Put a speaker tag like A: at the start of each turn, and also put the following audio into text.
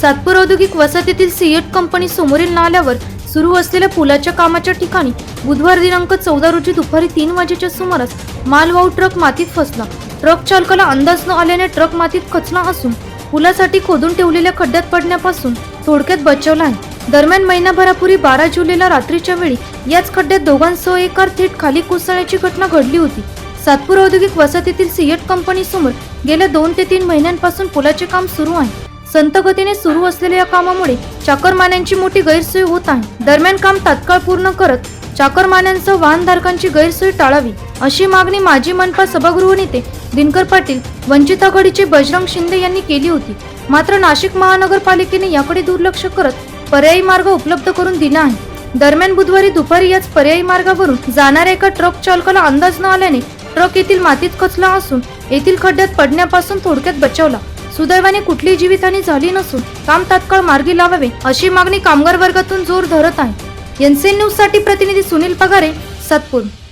A: सातपूर औद्योगिक वसाहतीतील CEAT company समोरील नाल्यावर सुरू असलेल्या पुलाच्या कामाच्या ठिकाणी बुधवार दिनांक चौदा रोजी दुपारी तीन वाजेच्या सुमारास मालवाहू ट्रक मातीत फसला. ट्रक चालकाला अंदाज न आल्याने ट्रक मातीत खचला असून पुलासाठी खोदून ठेवलेल्या खड्ड्यात पडण्यापासून थोडक्यात बचावला आहे. दरम्यान महिनाभरापूर्वी बारा जुलैला रात्रीच्या वेळी याच खड्ड्यात दोघांसह एक कार थेट खाली कोसळण्याची घटना घडली होती. सातपूर औद्योगिक वसाहतीतील सीएट कंपनी समोर गेल्या दोन ते तीन महिन्यांपासून पुलाचे काम सुरू आहे. संतगतीने सुरू असलेल्या या कामामुळे चाकरमान्यांची मोठी गैरसोय होत आहे. दरम्यान काम तात्काळ पूर्ण करत चाकरमान्यांसह वाहनधारकांची गैरसोय टाळावी अशी मागणी माजी मनपा सभागृह नेते दिनकर पाटील वंचित आघाडीचे बजरंग शिंदे यांनी केली होती. मात्र नाशिक महानगरपालिकेने याकडे दुर्लक्ष करत पर्यायी मार्ग उपलब्ध करून दिला आहे. दरम्यान बुधवारी दुपारी याच पर्यायी मार्गावरून जाणाऱ्या एका ट्रक चालकाला अंदाज न आल्याने ट्रक येथील मातीत खचला असून येथील खड्ड्यात पडण्यापासून थोडक्यात बचावला. सुदैवाने कुठलीही जीवितहानी झाली नसून काम तात्काळ मार्गी लावावे अशी मागणी कामगार वर्गातून जोर धरत आहे. एनसीएन न्यूजसाठी प्रतिनिधी सुनील पगारे सातपूर.